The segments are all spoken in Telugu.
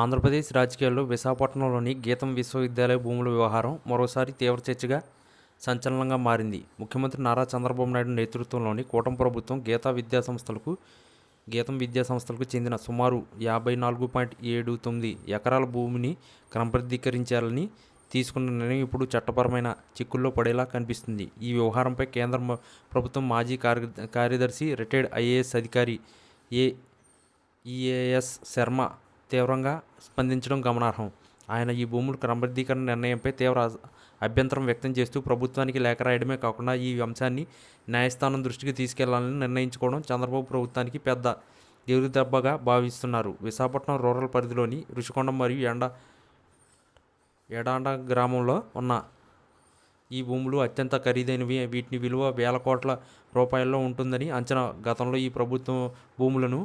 ఆంధ్రప్రదేశ్ రాజకీయాల్లో విశాఖపట్నంలోని గీతం విశ్వవిద్యాలయ భూముల వ్యవహారం మరోసారి తీవ్ర చర్చగా సంచలనంగా మారింది. ముఖ్యమంత్రి నారా చంద్రబాబు నాయుడు నేతృత్వంలోని కూటమి ప్రభుత్వం గీతా విద్యా సంస్థలకు గీతం విద్యా సంస్థలకు చెందిన సుమారు యాభై నాలుగు పాయింట్ ఏడు తొమ్మిది ఎకరాల భూమిని క్రమబద్ధీకరించాలని తీసుకున్న నిర్ణయం ఇప్పుడు చట్టపరమైన చిక్కుల్లో పడేలా కనిపిస్తుంది. ఈ వ్యవహారంపై కేంద్ర ప్రభుత్వం మాజీ కార్య కార్యదర్శి రిటైర్డ్ ఐఏఎస్ అధికారి ఏ ఈఏఎస్ శర్మ తీవ్రంగా స్పందించడం గమనార్హం. ఆయన ఈ భూముల క్రమబద్ధీకరణ నిర్ణయంపై తీవ్ర అభ్యంతరం వ్యక్తం చేస్తూ ప్రభుత్వానికి లేఖ రాయడమే కాకుండా ఈ అంశాన్ని న్యాయస్థానం దృష్టికి తీసుకెళ్ళాలని నిర్ణయించుకోవడం చంద్రబాబు ప్రభుత్వానికి పెద్ద ఎదురుదెబ్బగా భావిస్తున్నారు. విశాఖపట్నం రూరల్ పరిధిలోని రుషికొండం మరియు ఎండ ఎడాండ గ్రామంలో ఉన్న ఈ భూములు అత్యంత ఖరీదైనవి. వీటిని విలువ వేల కోట్ల రూపాయల్లో ఉంటుందని అంచనా. గతంలో ఈ ప్రభుత్వం భూములను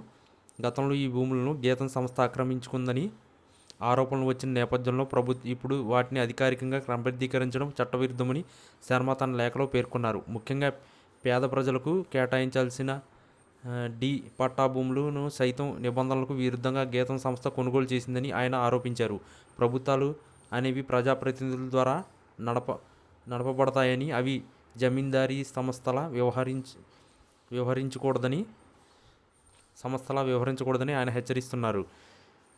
గతంలో ఈ భూములను గీతం సంస్థ ఆక్రమించుకుందని ఆరోపణలు వచ్చిన నేపథ్యంలో ప్రభుత్వం ఇప్పుడు వాటిని అధికారికంగా క్రమబద్ధీకరించడం చట్టవిరుద్ధమని శర్మ తన లేఖలో పేర్కొన్నారు. ముఖ్యంగా పేద ప్రజలకు కేటాయించాల్సిన డి పట్టా భూములను సైతం నిబంధనలకు విరుద్ధంగా గీతం సంస్థ కొనుగోలు చేసిందని ఆయన ఆరోపించారు. ప్రభుత్వాలు అనేవి ప్రజాప్రతినిధుల ద్వారా నడప నడపబడతాయని అవి జమీందారీ సంస్థల వ్యవహరించ వ్యవహరించకూడదని సంస్థలా వ్యవహరించకూడదని ఆయన హెచ్చరిస్తున్నారు.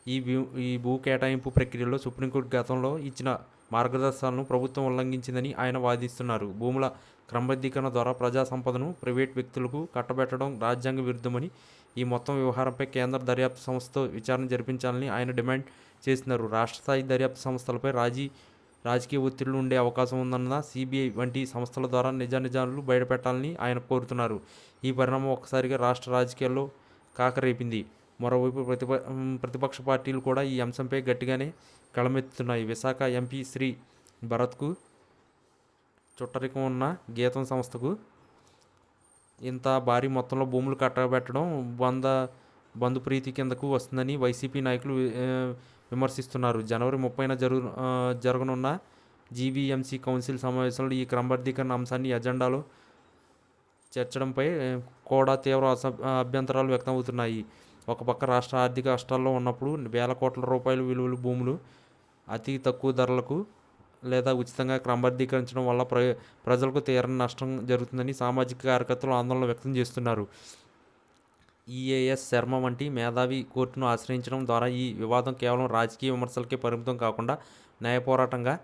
ఈ భూ ఈ భూ కేటాయింపు ప్రక్రియలో సుప్రీంకోర్టు గతంలో ఇచ్చిన మార్గదర్శకాలను ప్రభుత్వం ఉల్లంఘించిందని ఆయన వాదిస్తున్నారు. భూముల క్రమబద్ధీకరణ ద్వారా ప్రజా సంపదను ప్రైవేట్ వ్యక్తులకు కట్టబెట్టడం రాజ్యాంగ విరుద్ధమని ఈ మొత్తం వ్యవహారంపై కేంద్ర దర్యాప్తు సంస్థతో విచారణ జరిపించాలని ఆయన డిమాండ్ చేస్తున్నారు. రాష్ట్ర స్థాయి దర్యాప్తు సంస్థలపై రాజీ రాజకీయ ఒత్తిళ్ళు ఉండే అవకాశం ఉందన్న సిబిఐ వంటి సంస్థల ద్వారా నిజానిజాలు బయటపెట్టాలని ఆయన కోరుతున్నారు. ఈ పరిణామం ఒక్కసారిగా రాష్ట్ర రాజకీయాల్లో కాకరేపింది. మరోవైపు ప్రతిప ప్రతిపక్ష పార్టీలు కూడా ఈ అంశంపై గట్టిగానే కళమెత్తుతున్నాయి. విశాఖ ఎంపీ శ్రీ భరత్కు చుట్టరికం ఉన్న గీతం సంస్థకు ఇంత భారీ మొత్తంలో భూములు కట్టబెట్టడం బంద బంధుప్రీతి కిందకు వస్తుందని వైసీపీ నాయకులు విమర్శిస్తున్నారు. జనవరి ముప్పైన జరుగు జరగనున్న జీవీఎంసీ కౌన్సిల్ సమావేశంలో ఈ క్రమబద్ధీకరణ అంశాన్ని ఎజెండాలో చేర్చడంపై కూడా తీవ్ర అస- అభ్యంతరాలు వ్యక్తమవుతున్నాయి. ఒక పక్క రాష్ట్ర ఆర్థిక కష్టాల్లో ఉన్నప్పుడు వేల కోట్ల రూపాయల విలువలు భూములు అతి తక్కువ ధరలకు లేదా ఉచితంగా క్రమబద్ధీకరించడం వల్ల ప్ర ప్రజలకు తీరని నష్టం జరుగుతుందని సామాజిక కార్యకర్తలు ఆందోళన వ్యక్తం చేస్తున్నారు. ఈఏఎస్ శర్మ వంటి మేధావి కోర్టును ఆశ్రయించడం ద్వారా ఈ వివాదం కేవలం రాజకీయ విమర్శలకే పరిమితం కాకుండా న్యాయ పోరాటంగా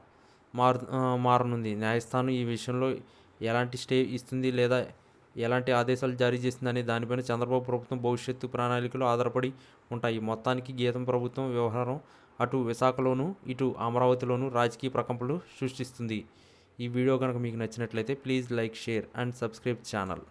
మారు మారనుంది. న్యాయస్థానం ఈ విషయంలో ఎలాంటి స్టే ఇస్తుంది లేదా ఎలాంటి ఆదేశాలు జారీ చేసిందనే దానిపైన చంద్రబాబు ప్రభుత్వం భవిష్యత్తు ప్రణాళికలు ఆధారపడి ఉంటాయి. మొత్తానికి గీతం ప్రభుత్వం వ్యవహారం అటు విశాఖలోను ఇటు అమరావతిలోను రాజకీయ ప్రకంపనలు సృష్టిస్తుంది. ఈ వీడియో కనుక మీకు నచ్చినట్లయితే please like share and subscribe channel.